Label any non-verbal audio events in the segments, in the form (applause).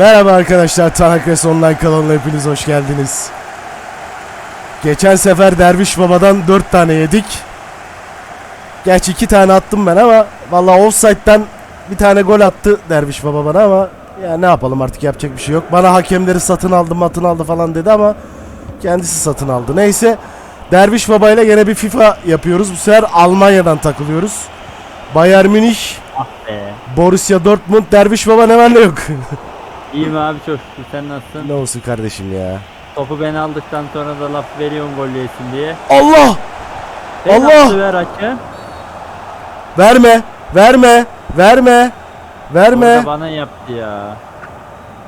Merhaba arkadaşlar, Tanakres Online kanalına hepiniz hoş geldiniz. Geçen sefer Derviş Baba'dan 4 tane yedik. Gerçi 2 tane attım ben ama vallahi offside'den bir tane gol attı Derviş Baba bana ama ya ne yapalım artık yapacak bir şey yok. Bana hakemleri satın aldı matın aldı falan dedi ama kendisi satın aldı. Neyse Derviş Baba ile yine bir FIFA yapıyoruz. Bu sefer Almanya'dan takılıyoruz. Bayern Münih, Ah be. Borussia Dortmund, Derviş Baba ne var ne yok. (laughs) İyiyim abi çok şükür sen nasılsın? ne olsun kardeşim ya. Topu ben aldıktan sonra da laf veriyorum gol yesin diye. Allah! Penaltı Allah! ver hakem. Verme! Verme! Verme! Verme! Orada bana yaptı ya.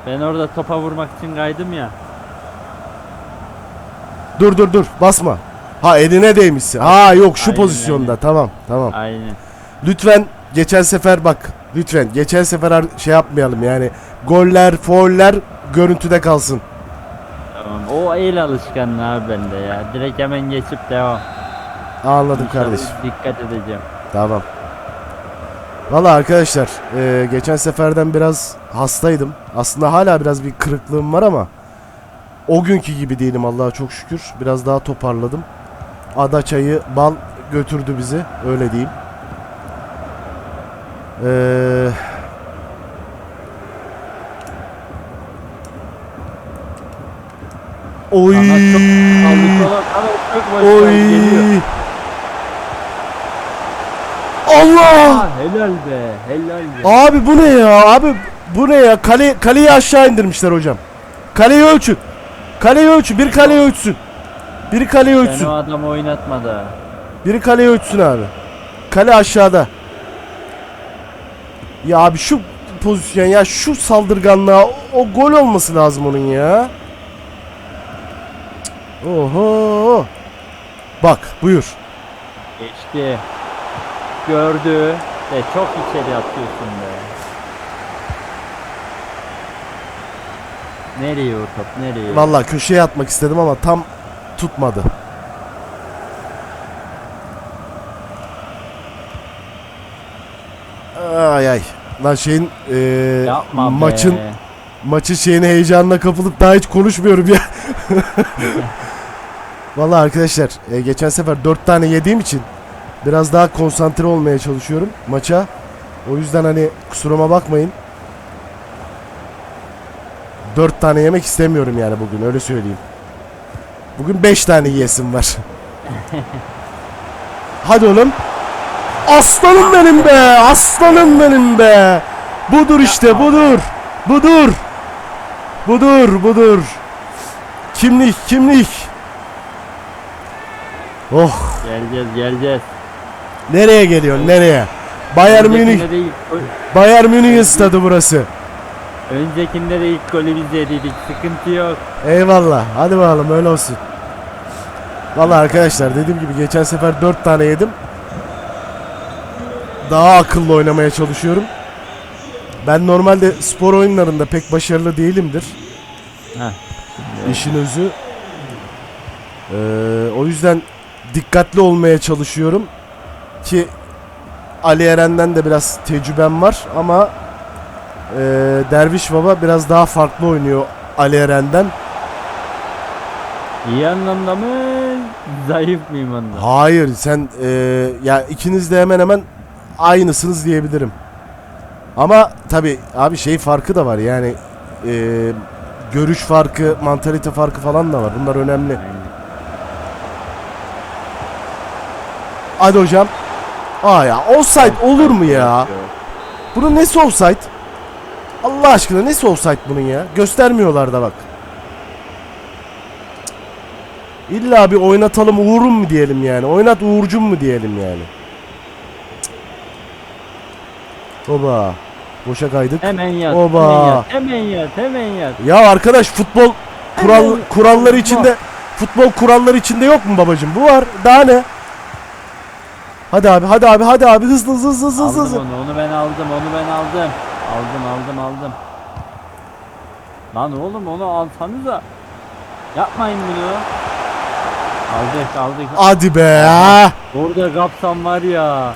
Ben orada topa vurmak için kaydım ya. Dur dur dur basma. Ha eline değmişsin. Ha yok şu Aynen, pozisyonda. aynen. Tamam tamam. Aynen. Lütfen geçen sefer bak. Lütfen geçen sefer şey yapmayalım yani. Goller, fauller görüntüde kalsın. Tamam. O el alışkanlığı abi bende ya. Direkt hemen geçip devam. Anladım kardeşim. Dikkat edeceğim. Tamam. Valla arkadaşlar e, geçen seferden biraz hastaydım. Aslında hala biraz bir kırıklığım var ama o günkü gibi değilim Allah'a çok şükür. Biraz daha toparladım. Ada çayı bal götürdü bizi öyle diyeyim. Eee Oy. Oy. Allah! Ah, helal be. Helal be. Abi bu ne ya? Abi bu ne ya? Kale kaleyi aşağı indirmişler hocam. Kaleyi ölçün. Kaleyi ölçün. Bir kaleyi ölçsün. Biri kaleyi ölçsün. o adamı oynatmadı. Biri kaleyi ölçsün abi. Kale aşağıda. Ya abi şu pozisyon ya şu saldırganlığa o, o gol olması lazım onun ya. Oho. Bak buyur. Geçti. Gördü. Ve çok içeri atıyorsun be. Nereye o top? Nereye? Vallahi köşeye atmak istedim ama tam tutmadı. Ay ay. Lan şeyin Yapma maçın be. maçın şeyine heyecanına kapılıp daha hiç konuşmuyorum ya. (laughs) Vallahi arkadaşlar e, geçen sefer 4 tane yediğim için biraz daha konsantre olmaya çalışıyorum maça. O yüzden hani kusuruma bakmayın. 4 tane yemek istemiyorum yani bugün öyle söyleyeyim. Bugün 5 tane yiyesim var. (laughs) Hadi oğlum. Aslanım benim be. Aslanım benim be. Budur işte budur. Budur. Budur budur. Kimlik kimlik. Oh. Geleceğiz geleceğiz. Nereye geliyorsun nereye? Bayern Münih. Bayern Münih'in stadı burası. Öncekinde de ilk golü biz yediydik. Sıkıntı yok. Eyvallah. Hadi bakalım öyle olsun. Vallahi arkadaşlar dediğim gibi geçen sefer 4 tane yedim. Daha akıllı oynamaya çalışıyorum. Ben normalde spor oyunlarında pek başarılı değilimdir. Heh. İşin özü. Ee, o yüzden dikkatli olmaya çalışıyorum. Ki Ali Eren'den de biraz tecrübem var ama ee, Derviş Baba biraz daha farklı oynuyor Ali Eren'den. İyi anlamda mı? Zayıf mıyım onda? Hayır sen e, ya ikiniz de hemen hemen aynısınız diyebilirim. Ama tabi abi şey farkı da var yani e, görüş farkı, mantalite farkı falan da var. Bunlar önemli. Hadi hocam. Aa ya offside olur mu ya? Bunun nesi offside? Allah aşkına nesi offside bunun ya? Göstermiyorlar da bak. İlla bir oynatalım Uğur'um mu diyelim yani? Oynat Uğur'cum mu diyelim yani? Oba. Boşa kaydık. Hemen yat. Oba. Hemen yat. Hemen yat. Hemen yat. Ya arkadaş futbol kural Hemen- kuralları içinde futbol kuralları içinde yok mu babacım? Bu var. Daha ne? Hadi abi, hadi abi, hadi abi. Hızlı hızlı hızlı hızlı Aldım hızlı. onu. Onu ben aldım. Onu ben aldım. Aldım aldım aldım. Lan oğlum onu alsanıza. Yapmayın bunu. Aldık aldık. Hadi be. Orada kapsam var ya.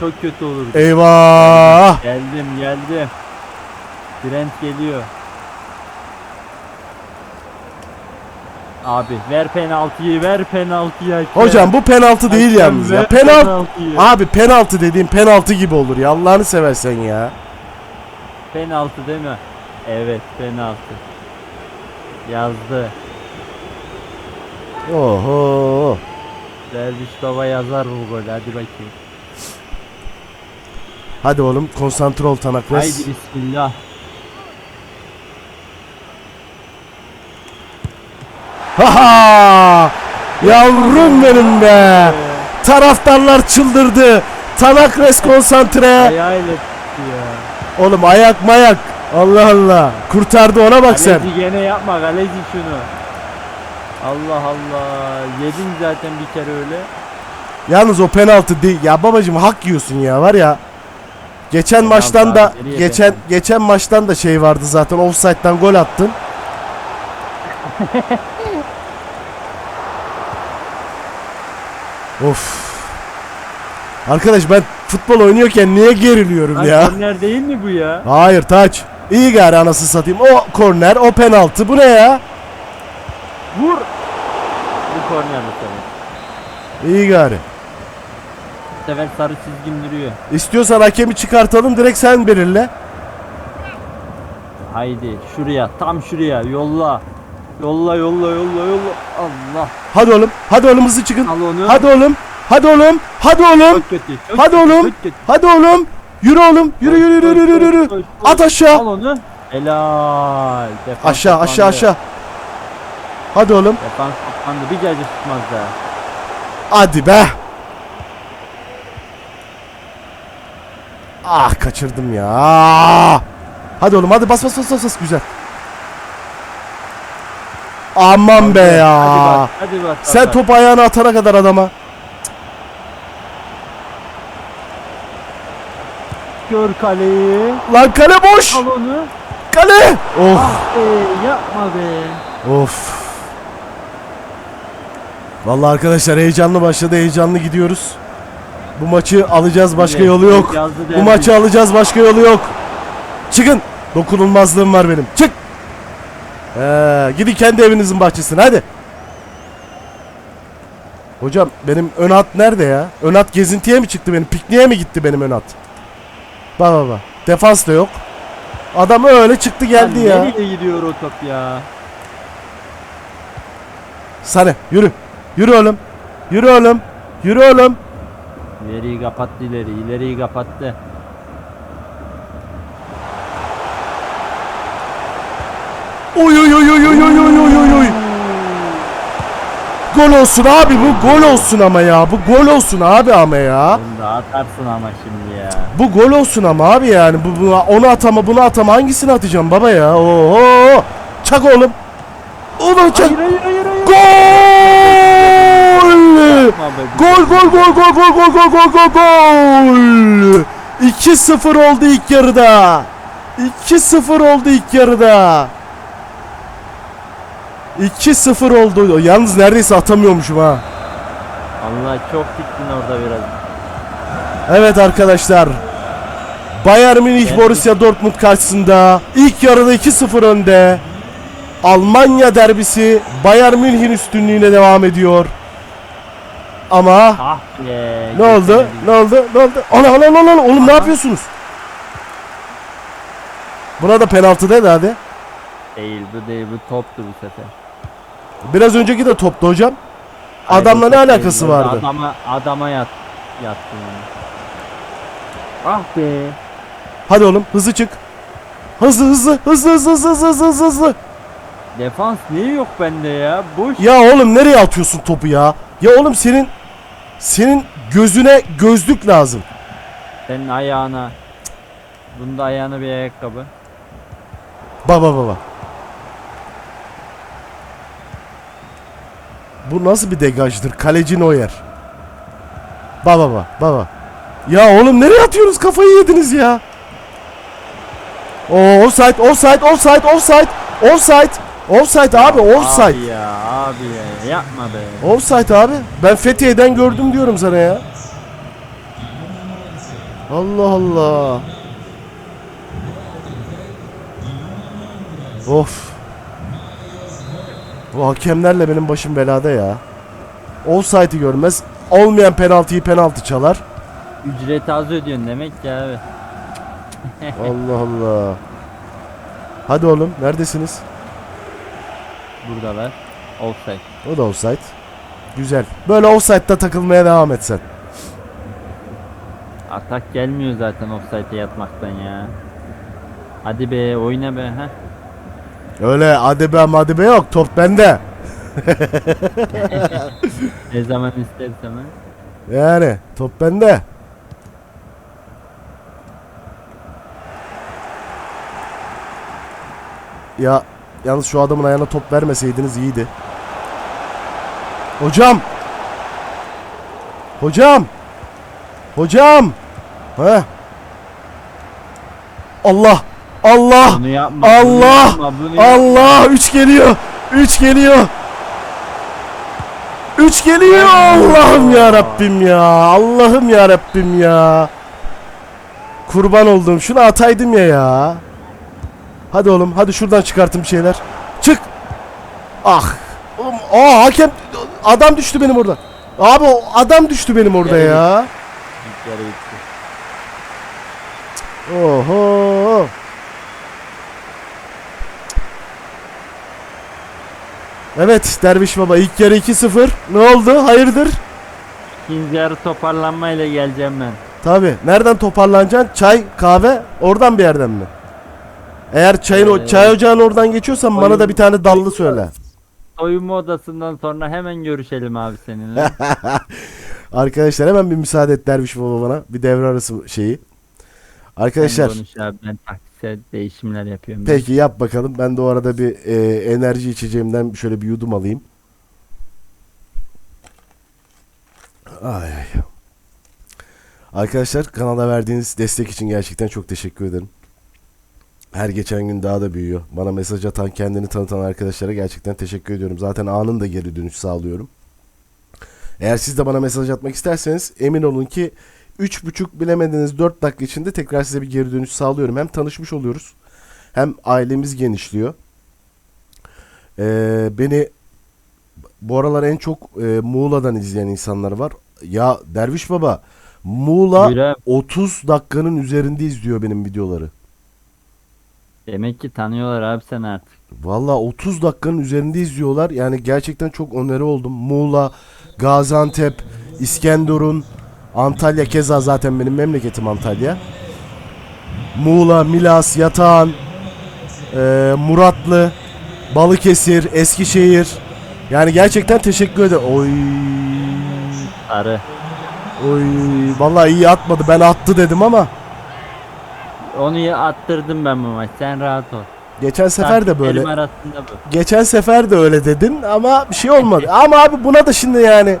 Çok kötü olur. Eyvah. Geldim geldim. Trent geliyor. Abi ver penaltıyı ver penaltıyı. hakem. Hocam bu penaltı değil Hakem, yalnız ya. Penaltı. penaltıyı. Abi penaltı dediğin penaltı gibi olur ya. Allah'ını seversen ya. Penaltı değil mi? Evet penaltı. Yazdı. Oho. Derviş baba yazar bu golü hadi bakayım. Hadi oğlum konsantre ol Tanakres. Haydi bismillah. Ha Yavrum benim be. Taraftarlar çıldırdı. Tanakres konsantre. Etti ya. Oğlum ayak mayak. Allah Allah. Kurtardı ona bak sen. Kaleci gene yapma kaleci şunu. Allah Allah. Yedin zaten bir kere öyle. Yalnız o penaltı değil. Ya babacım hak yiyorsun ya var ya. Geçen Penaltı maçtan da geçen penaltı? geçen maçtan da şey vardı zaten offside'dan gol attın. (laughs) of. Arkadaş ben futbol oynuyorken niye geriliyorum Lan ya? korner değil mi bu ya? Hayır taç. İyi gari anası satayım. O korner, o penaltı. Bu ne ya? Vur. Bu korner bu. İyi gari. Sefer sarı çizgim duruyor. İstiyorsan hakemi çıkartalım direkt sen belirle. Haydi şuraya tam şuraya yolla. Yolla yolla yolla yolla. Allah. Hadi oğlum. Hadi oğlum hızlı çıkın. Al onu. Hadi oğlum. Hadi oğlum. Hadi oğlum. Çok kötü. çok Hadi kötü, oğlum. çok kötü. Hadi oğlum. Yürü oğlum. Yürü yürü yürü yürü yürü. yürü. At aşağı. Al onu. Helal. Defans Aşağı aşağı toplandı. aşağı. Hadi oğlum. Defans toplandı. Bir cacı tutmaz daha. Hadi be. Ah kaçırdım ya. Hadi oğlum hadi bas bas bas bas, bas. güzel. Aman be ya. Hadi bak. Hadi bak. Sen bak. top ayağına atana kadar adama. Gör kaleyi. Lan kale boş. Al onu. Kale. Of. Ah be yapma be. Of. Vallahi arkadaşlar heyecanlı başladı. Heyecanlı gidiyoruz. Bu maçı alacağız başka yolu yok. Bu maçı alacağız başka yolu yok. Çıkın. Dokunulmazlığım var benim. Çık. Ee, gidin kendi evinizin bahçesine hadi. Hocam benim ön at nerede ya? Ön at gezintiye mi çıktı benim? Pikniğe mi gitti benim ön at? Bak bak bak. Defans da yok. Adam öyle çıktı geldi ya. Nereye gidiyor o top ya? Sane yürü. Yürü oğlum. Yürü oğlum. Yürü oğlum. İleriyi kapattı ileri. ileriyi kapattı. Oy oy oy oy oy oy oy oy oy oy. Gol olsun abi bu gol olsun ama ya. Bu gol olsun abi ama ya. Bunu da atarsın ama şimdi ya. Bu gol olsun ama abi yani. Bu, bu onu atama bunu atama hangisini atacağım baba ya? Oo. Çak oğlum. Ulan çak. Hayır hayır hayır hayır. Gol! Gol gol gol gol gol gol gol gol gol gol. 2-0 oldu ilk yarıda. 2-0 oldu ilk yarıda. 2-0 oldu. Yalnız neredeyse atamıyormuşum ha. Allah çok diktin orada biraz. Evet arkadaşlar. Bayern Münih Evet. Borussia Dortmund karşısında ilk yarıda 2-0 önde. Almanya derbisi Bayern Münih'in üstünlüğüne devam ediyor. Ama Ah be. ne oldu? Ne oldu? Ne oldu? Ana ana ana ana oğlum ne yapıyorsunuz? Buna da penaltı dedi hadi. Değil bu değil bu toptu bu sefer. Biraz önceki de toptu hocam. Adamla ne alakası orada vardı? Adama adama yat yattı yani. Ah be. Hadi oğlum hızlı çık. Hızlı hızlı hızlı hızlı hızlı hızlı hızlı hızlı hızlı. Defans niye yok bende ya? Boş. Ya oğlum nereye atıyorsun topu ya? Ya oğlum senin senin gözüne gözlük lazım. Senin ayağına. Bunda ayağına bir ayakkabı. Baba baba. Bu nasıl bir degajdır? Kaleci Neuer. Baba baba baba. Ya oğlum nereye atıyorsunuz? Kafayı yediniz ya. Oo offside, offside, offside, offside, offside. Offside abi, offside. Abi ya abi ya yapma be. Offside abi. Ben Fethiye'den gördüm diyorum sana ya. Allah Allah. Of. Bu hakemlerle benim başım belada ya. Offside'i görmez. Olmayan penaltıyı penaltı çalar. Ücreti az ödüyorsun demek ki abi. Allah Allah. Hadi oğlum neredesiniz? Buradalar. Offside. O da offside. Güzel. Böyle offside'da takılmaya devam et sen. Atak gelmiyor zaten offside'e yatmaktan ya. Hadi be oyna be ha. Öyle hadi be hadi be yok. Top bende. (laughs) Ne zaman istersen ha. Yani top bende. Ya yalnız şu adamın ayağına top vermeseydiniz iyiydi. Hocam. Hocam. Hocam. He. Allah. Allah. Bunu yapma. Allah! Bunu yapma, bunu yapma. Allah 3 geliyor. 3 geliyor. 3 geliyor. Allah'ım ya Rabbim ya. Allah'ım ya Rabbim ya. Kurban oldum. Şunu ataydım ya ya. Hadi oğlum hadi şuradan çıkartın bir şeyler. Çık. Ah. Oğlum aa hakem adam düştü benim orada. Abi o adam düştü benim orada Gel, ya. İlk yarı bitti. Oho. Evet Derviş Baba ilk yarı 2-0. Ne oldu? Hayırdır? İkinci yarı toparlanmayla geleceğim ben. Tabi. Nereden toparlanacaksın? Çay, kahve oradan bir yerden mi? Eğer çayın o Ee, çay ocağın oradan geçiyorsan bana da bir tane dallı söyle. Soyunma odasından sonra hemen görüşelim abi seninle. (laughs) Arkadaşlar hemen bir müsaade et Derviş Baba bana. Bir devre arası şeyi. Arkadaşlar Sen konuş abi ben taktikte değişimler yapıyorum. peki yap bakalım. Ben de o arada bir e, enerji içeceğimden şöyle bir yudum alayım. Ay ay. Arkadaşlar kanala verdiğiniz destek için gerçekten çok teşekkür ederim. Her geçen gün daha da büyüyor. Bana mesaj atan, kendini tanıtan arkadaşlara gerçekten teşekkür ediyorum. Zaten anında geri dönüş sağlıyorum. Eğer siz de bana mesaj atmak isterseniz emin olun ki 3,5 bilemediniz 4 dakika içinde tekrar size bir geri dönüş sağlıyorum. Hem tanışmış oluyoruz hem ailemiz genişliyor. Ee, beni bu aralar en çok e, Muğla'dan izleyen insanlar var. Ya Derviş Baba Muğla abi. 30 dakikanın üzerinde izliyor benim videoları. Demek ki tanıyorlar abi sen artık. Valla 30 dakikanın üzerinde izliyorlar. Yani gerçekten çok onarı oldum. Muğla, Gaziantep, İskenderun, Antalya keza zaten benim memleketim Antalya. Muğla, Milas, Yatağan, eee, Muratlı, Balıkesir, Eskişehir. Yani gerçekten teşekkür ederim. Oy. Sarı. Oy. Vallahi iyi atmadı. Ben attı dedim ama Onu attırdım ben bu maç. Sen rahat ol. geçen sefer de böyle. Arasında bu. Geçen sefer de öyle dedin ama bir şey olmadı. (laughs) ama abi buna da şimdi yani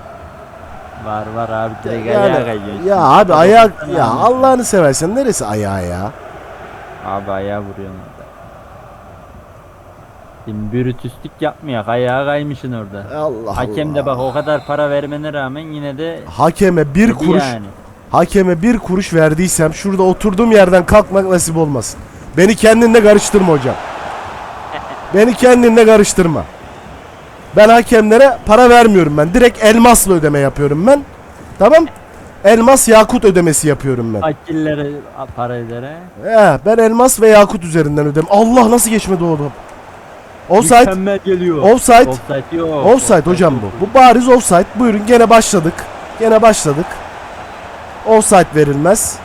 Var var abi direkt Yani- ayağa kayıyor. Ya abi ayak ya Allah'ını seversen neresi ayağı ya? Abi ayağa vuruyorsun orada. Şimdi bürütüslük yapmıyor. Ayağa kaymışsın orada. Allah Hakem de bak o kadar para vermene rağmen yine de Hakeme bir dedi kuruş yani. Hakeme bir kuruş verdiysem şurada oturduğum yerden kalkmak nasip olmasın. Beni kendinle karıştırma hocam. Beni kendinle karıştırma. Ben hakemlere para vermiyorum ben. Direkt elmasla ödeme yapıyorum ben. Tamam? Elmas yakut ödemesi yapıyorum ben. Akillere para edere. He, ben elmas ve yakut üzerinden ödem. Allah nasıl geçmedi oğlum? Offside. Mükemmel geliyor. Offside. Offside yok. Offside hocam yok. bu. Bu bariz offside. Buyurun gene başladık. Gene başladık. Offside verilmez.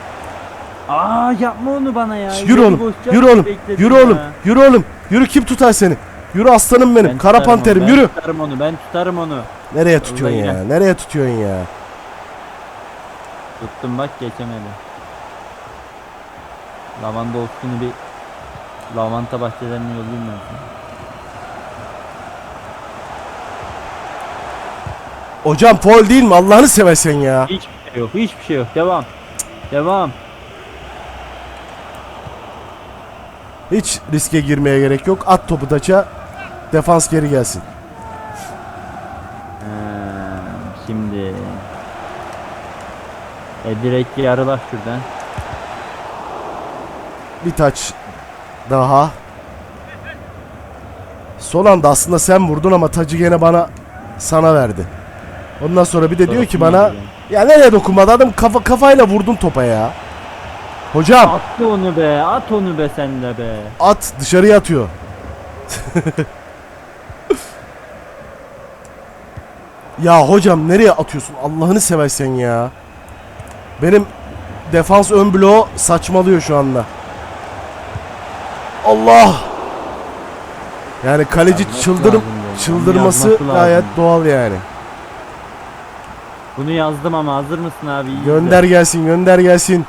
Aa yapma onu bana ya. Yürü oğlum. Yürü oğlum. Yürü oğlum. Yürü oğlum. Yürü kim tutar seni? Yürü aslanım benim. Ben Kara panterim ben yürü. tutarım onu ben tutarım onu. Nereye tutuyorsun Vallahi ya? yine. Nereye tutuyorsun ya? Tuttum bak geçemedi. Lavanda olsunu bir lavanta bahçelerine yollayayım ben. sana. Hocam foul değil mi? Allah'ını seversen ya. Hiçbir şey yok hiçbir şey yok devam. Devam. Hiç riske girmeye gerek yok. At topu taça. Defans geri gelsin. Ee, şimdi e direkt yarıla şuradan. Bir taç daha. Son anda aslında sen vurdun ama tacı gene bana sana verdi. Ondan sonra bir de diyor ki bana ya nereye dokunmadı adam kafa kafayla vurdun topa ya. Hocam Attı onu be. At onu be sen de be. at dışarıya atıyor. (laughs) ya hocam nereye atıyorsun Allah'ını seversen ya. Benim defans ön bloğu saçmalıyor şu anda. Allah! Yani kaleci lazım böyle. çıldırması lazım. gayet doğal yani. Bunu yazdım ama hazır mısın abi? İyi Gönder gelsin, gönder gelsin.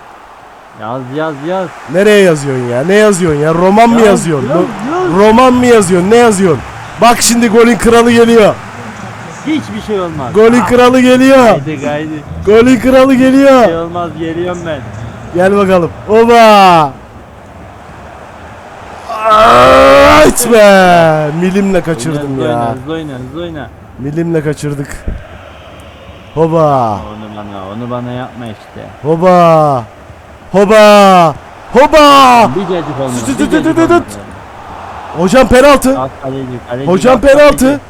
Yaz yaz yaz. Nereye yazıyorsun ya? Ne yazıyorsun ya? Roman mı Yaz, yazıyorsun? yaz, yaz. Roman mı yazıyorsun? Ne yazıyorsun? Bak şimdi golün kralı geliyor. Hiçbir şey olmaz. Golün Ah, kralı geliyor. Haydi gaydi. Golün kralı Bir şey geliyor. olmaz geliyorum ben. Gel bakalım. Oba. Ayt be. Milimle kaçırdım oyna, ya. hızlı oyna hızlı oyna. Milimle kaçırdık. Hoba. Onu bana onu bana yapma işte. Hoba. Hoba. Hoba. Bir cacık olmadı. Tut, tut. Hocam penaltı. Bak kaleci, kaleci, Hocam kaleci. penaltı.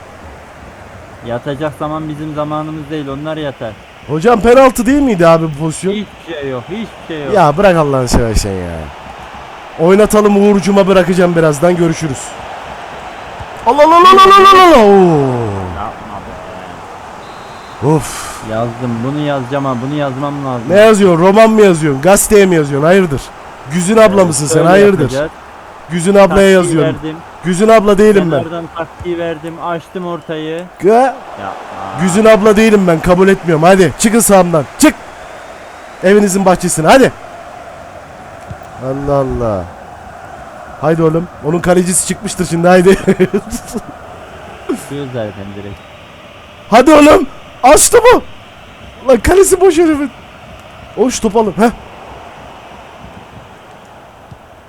Yatacak zaman bizim zamanımız değil onlar yatar. Hocam penaltı değil miydi abi bu pozisyon? Hiçbir şey yok hiçbir şey yok. Ya bırak Allah'ını seversen ya. Oynatalım Uğur'cuma bırakacağım birazdan görüşürüz. Allah Allah Allah Allah Allah Allah. Of. Yazdım bunu yazacağım ama bunu yazmam lazım. Ne yazıyorsun? Roman mı yazıyorsun? Gazeteye mi yazıyorsun? Hayırdır? Güzün abla mısın sen? Öyle Hayırdır? yapacağız. Güzün ablaya Taktiği yazıyorum. Verdim. Güzün abla değilim ben. Kenardan taktiği verdim. Açtım ortayı. Gı- Yapma. Güzün abla değilim ben. Kabul etmiyorum. Hadi çıkın sağımdan. Çık. Evinizin bahçesine. Hadi. Allah Allah. Haydi oğlum. Onun kalecisi çıkmıştır şimdi. Haydi. (laughs) Zaten direkt. Hadi oğlum. Açtı bu. Lan kalesi boş herifin. O şu topu alın. Heh.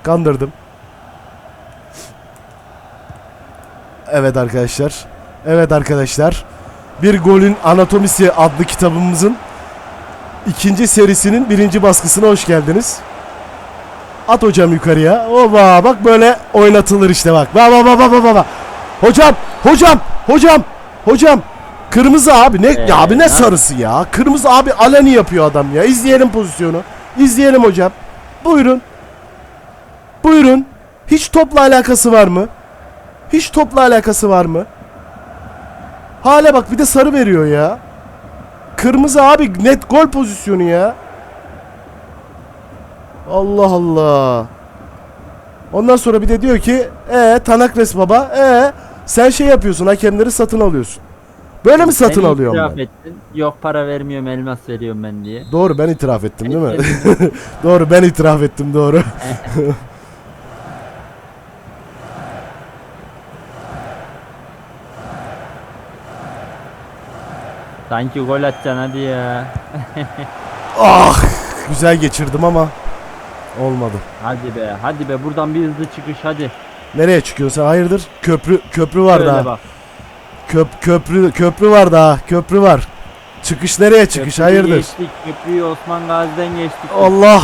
Kandırdım. Evet arkadaşlar. Evet arkadaşlar. Bir golün anatomisi adlı kitabımızın ikinci serisinin birinci baskısına hoş geldiniz. At hocam yukarıya. Oba bak böyle oynatılır işte. Bak bak bak bak bak, bak. Hocam, hocam, hocam, hocam. Kırmızı abi ne Ee, ya abi ne ne- sarısı ya? Kırmızı abi aleni yapıyor adam ya. İzleyelim pozisyonu. İzleyelim hocam. Buyurun. Buyurun. Hiç topla alakası var mı? Hiç topla alakası var mı? Hala bak bir de sarı veriyor ya. Kırmızı abi net gol pozisyonu ya. Allah Allah. Ondan sonra bir de diyor ki e Tanakres baba e sen şey yapıyorsun hakemleri satın alıyorsun. Böyle mi satın alıyorum itiraf ben? ettin. Yok para vermiyorum elmas veriyorum ben diye. Doğru ben itiraf ettim değil mi? (laughs) doğru ben itiraf ettim doğru. (laughs) Sanki gol atacaksın hadi ya. (laughs) ah güzel geçirdim ama olmadı. Hadi be hadi be buradan bir hızlı çıkış hadi. Nereye çıkıyorsun sen? Hayırdır? Köprü köprü var Şöyle daha. bak. Köp köprü köprü var daha. Köprü var. Çıkış nereye çıkış? Köprüyü Hayırdır? Geçtik köprüyü Osman Gazi'den geçtik. Allah.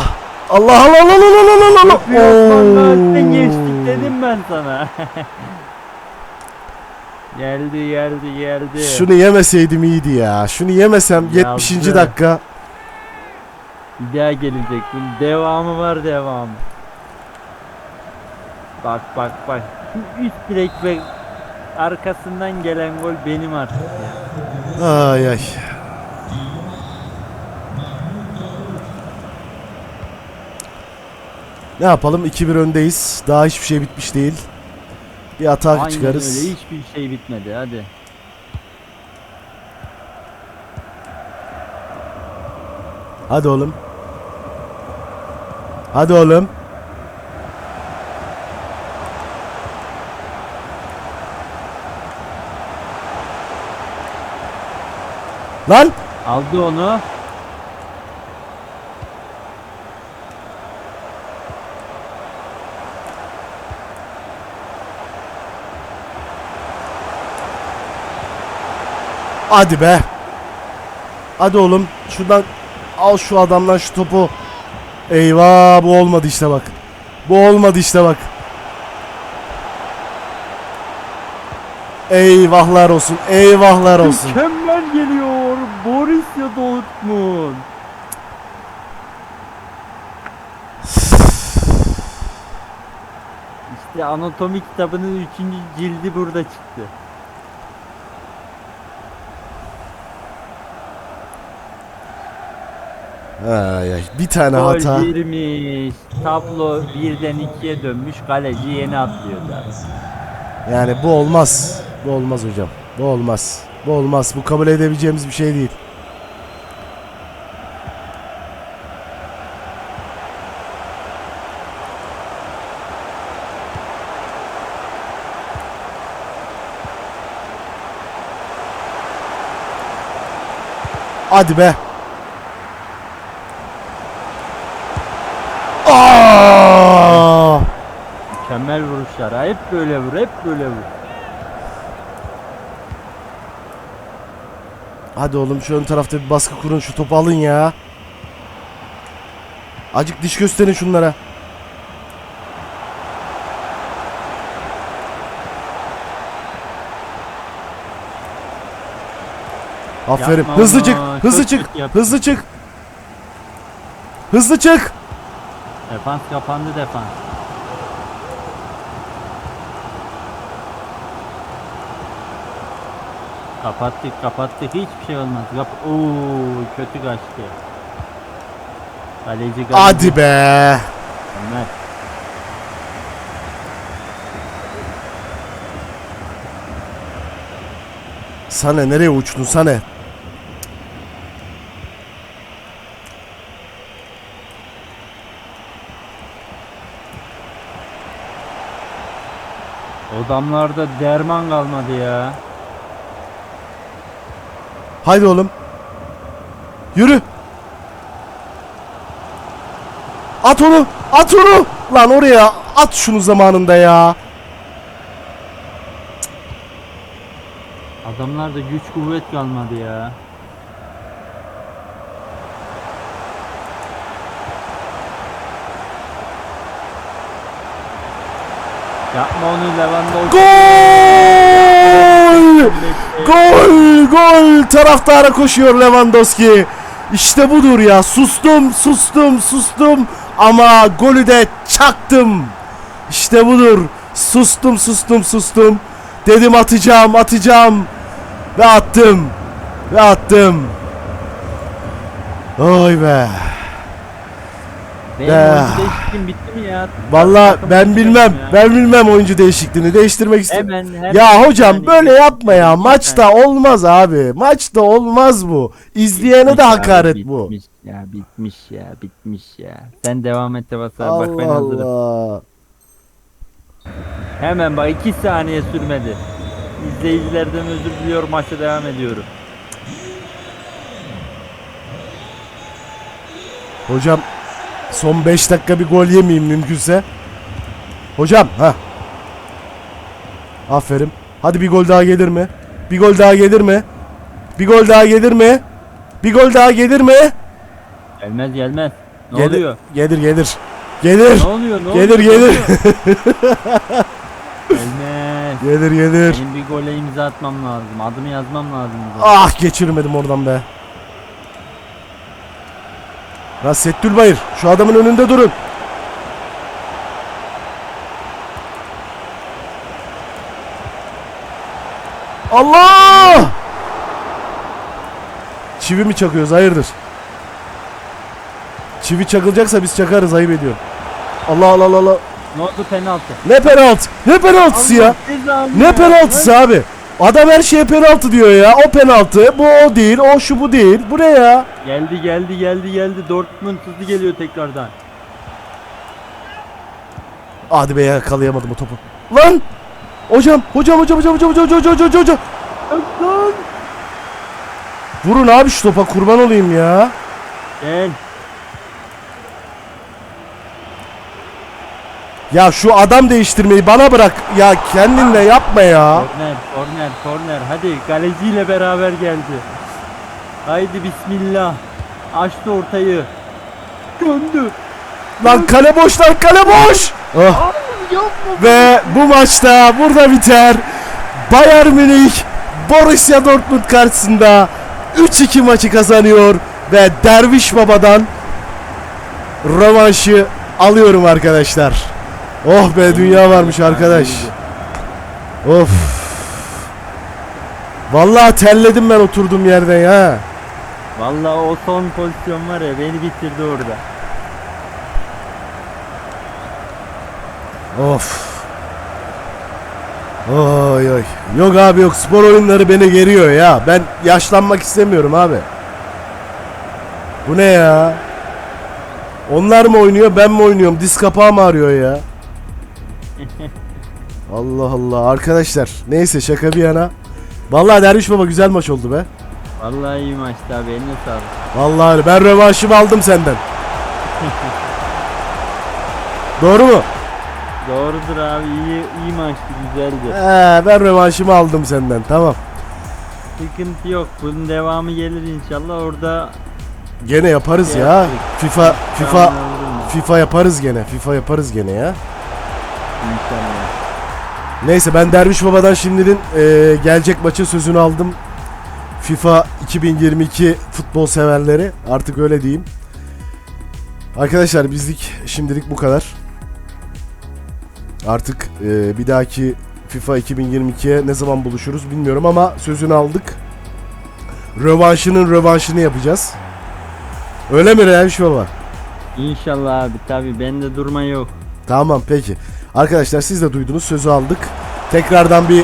Allah Allah Allah Allah Allah Allah Allah. Köprüyü Osman Gazi'den geçtik dedim ben sana. (laughs) geldi geldi geldi. Şunu yemeseydim iyiydi ya. Şunu yemesem Yazdı. 70. dakika. Bir daha gelecek. Bunun devamı var devamı. Bak bak bak. Şu üst direk ve arkasından gelen gol benim artık ya. Ay ay. Ne yapalım? 2-1 öndeyiz. Daha hiçbir şey bitmiş değil. Bir atak Aynen çıkarız. öyle hiçbir şey bitmedi hadi. Hadi oğlum. Hadi oğlum. Lan! Aldı onu. Hadi be. Hadi oğlum. Şuradan al şu adamdan şu topu. Eyvah bu olmadı işte bak. Bu olmadı işte bak. Eyvahlar olsun. Eyvahlar olsun. Mükemmel geliyor Borussia Dortmund. İşte anatomi kitabının 3. cildi burada çıktı. Ay ay. Bir tane Gol hata. girmiş. Tablo birden ikiye dönmüş. Kaleci yeni atlıyor zaten. Yani bu olmaz. Bu olmaz hocam. Bu olmaz. Bu olmaz. Bu kabul edebileceğimiz bir şey değil. Hadi be. Aa! Mükemmel vuruşlar. Hep böyle vur, hep böyle vur. Hadi oğlum şu ön tarafta bir baskı kurun şu topu alın ya. Acık diş gösterin şunlara. Aferin. Yapma hızlı çık. Hızlı Çok çık. Hızlı çık. Hızlı çık. Defans kapandı defans. Kapattık kapattık hiçbir şey olmaz. Kap Oo kötü kaçtı. Kaleci kaleci. Hadi be. Ömer. Sana nereye uçtun sana? Odamlarda derman kalmadı ya. Haydi oğlum. Yürü. At onu. At onu. Lan oraya at şunu zamanında ya. Adamlarda güç kuvvet kalmadı ya. Yapma onu Lewandowski. Gol! Gol! Gol! Taraftara koşuyor Lewandowski. İşte budur ya. Sustum, sustum, sustum ama golü de çaktım. İşte budur. Sustum, sustum, sustum. Dedim atacağım, atacağım ve attım. Ve attım. Oy be. Benim Ya. oyuncu değişikliğim bitti mi ya? Takım ben bilmem. ya. Ben bilmem oyuncu değişikliğini. Değiştirmek istiyorum. Hemen, hemen Ya hocam yani- böyle yapma ya. Maçta olmaz abi. Maçta olmaz bu. İzleyene de Bitmiş abi, hakaret bu. Bitmiş ya bitmiş ya bitmiş ya. Sen devam et de basar bak ben Allah hazırım. Allah. Hemen bak iki saniye sürmedi. İzleyicilerden özür diliyorum maça devam ediyorum. Hocam son 5 dakika bir gol yemeyeyim mümkünse. Hocam ha. Aferin. Hadi bir gol daha gelir mi? Bir gol daha gelir mi? Bir gol daha gelir mi? Bir gol daha gelir mi? Gelmez gelmez. Ne Gelir- oluyor? Gelir gelir. Gelir. Ne oluyor? Ne Gelir, oluyor? Gelir. (laughs) Gelmez. Gelir gelir. Benim bir gole imza atmam lazım. Adımı yazmam lazım. Ah geçirmedim oradan be. Rasetül Bayır şu adamın önünde durun. Allah! Çivi mi çakıyoruz? Hayırdır? Çivi çakılacaksa biz çakarız ayıp ediyorum. Allah Allah Allah. Ne oldu penaltı? Ne penaltı? Ne penaltısı ya? Allah cezanı Ne ya. penaltısı abi? Adam her şeye penaltı diyor ya. O penaltı, bu o değil, o şu bu değil. Bu ne ya? Geldi geldi geldi geldi. Dortmund hızlı geliyor tekrardan. Hadi be yakalayamadım o topu. Lan! Hocam, hocam, hocam, hocam, hocam, hocam, hocam, hocam, hocam. Lan! Vurun abi şu topa kurban olayım ya. Gel. Ya şu adam değiştirmeyi bana bırak. Ya kendinle yapma ya. Korner, korner, korner. Hadi kaleciyle beraber geldi. Haydi bismillah. Açtı ortayı. Döndü. Lan kale boş lan kale boş. Ah. Ve bu maçta burada biter. Bayern Münih Borussia Dortmund karşısında 3-2 maçı kazanıyor ve Derviş Baba'dan rövanşı alıyorum arkadaşlar. Oh be dünya varmış arkadaş. Of. Vallahi terledim ben oturduğum yerden ya. Vallahi o son pozisyon var ya beni bitirdi orada. Of. Oy oy. Yok abi yok spor oyunları beni geriyor ya. Ben yaşlanmak istemiyorum abi. Bu ne ya? Onlar mı oynuyor ben mi oynuyorum? Diz kapağı mı arıyor ya? (laughs) Allah Allah arkadaşlar. Neyse şaka bir yana. Vallahi Derviş Baba güzel maç oldu be. Vallahi iyi maçtı abi eline sağlık. Vallahi öyle. ben rövanşımı aldım senden. (laughs) Doğru mu? Doğrudur abi iyi iyi maçtı güzeldi. He, ben rövanşımı aldım senden. Tamam. Sıkıntı yok. Bunun devamı gelir inşallah. Orada Gene yaparız ya. Yaptık. FIFA FIFA FIFA yaparız gene. FIFA yaparız gene ya. Neyse ben Derviş Baba'dan şimdinin e, gelecek maçın sözünü aldım. FIFA 2022 futbol severleri artık öyle diyeyim. Arkadaşlar bizlik şimdilik bu kadar. Artık e, bir dahaki FIFA 2022'ye ne zaman buluşuruz bilmiyorum ama sözünü aldık. Rövanşının rövanşını yapacağız. Öyle mi Derviş Baba? İnşallah abi tabi bende durma yok. Tamam peki. Arkadaşlar siz de duydunuz sözü aldık. Tekrardan bir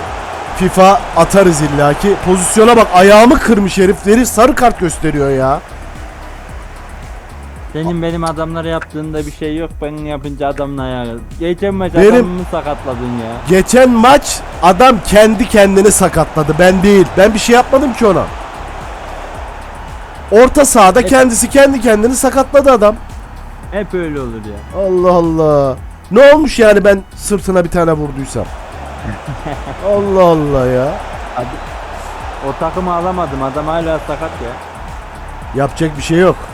FIFA atarız illaki. Pozisyona bak ayağımı kırmış herif. Herif sarı kart gösteriyor ya. Senin benim adamlara yaptığında bir şey yok. Benim yapınca adamın ayağı. Geçen maç Benim- adamımı sakatladın ya. Geçen maç adam kendi kendini sakatladı. Ben değil. Ben bir şey yapmadım ki ona. Orta sahada kendisi kendi kendini sakatladı adam. Hep öyle olur ya. Allah Allah. Ne olmuş yani ben sırtına bir tane vurduysam? (laughs) Allah Allah ya. O takımı alamadım. Adam hala sakat ya. Yapacak bir şey yok. (laughs)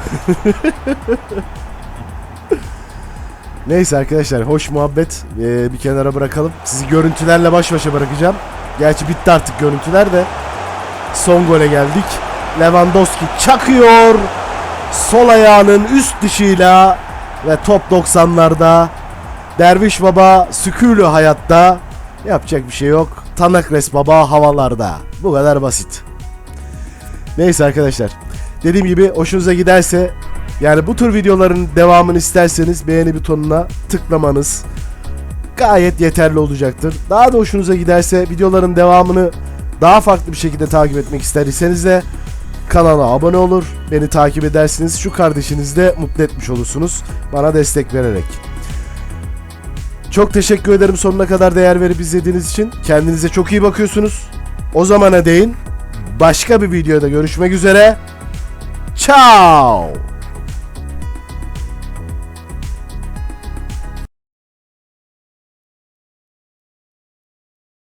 Neyse arkadaşlar hoş muhabbet ee, bir kenara bırakalım. Sizi görüntülerle baş başa bırakacağım. Gerçi bitti artık görüntüler de. Son gole geldik. Lewandowski çakıyor. Sol ayağının üst dışıyla ve top 90'larda. Derviş Baba sükûlü hayatta. Yapacak bir şey yok. Tanakres Baba havalarda. Bu kadar basit. Neyse arkadaşlar. Dediğim gibi hoşunuza giderse yani bu tür videoların devamını isterseniz beğeni butonuna tıklamanız gayet yeterli olacaktır. Daha da hoşunuza giderse videoların devamını daha farklı bir şekilde takip etmek isterseniz de kanala abone olur, beni takip edersiniz. Şu kardeşinizi de mutlu etmiş olursunuz bana destek vererek. Çok teşekkür ederim sonuna kadar değer verip izlediğiniz için. Kendinize çok iyi bakıyorsunuz. O zamana değin başka bir videoda görüşmek üzere. Ciao.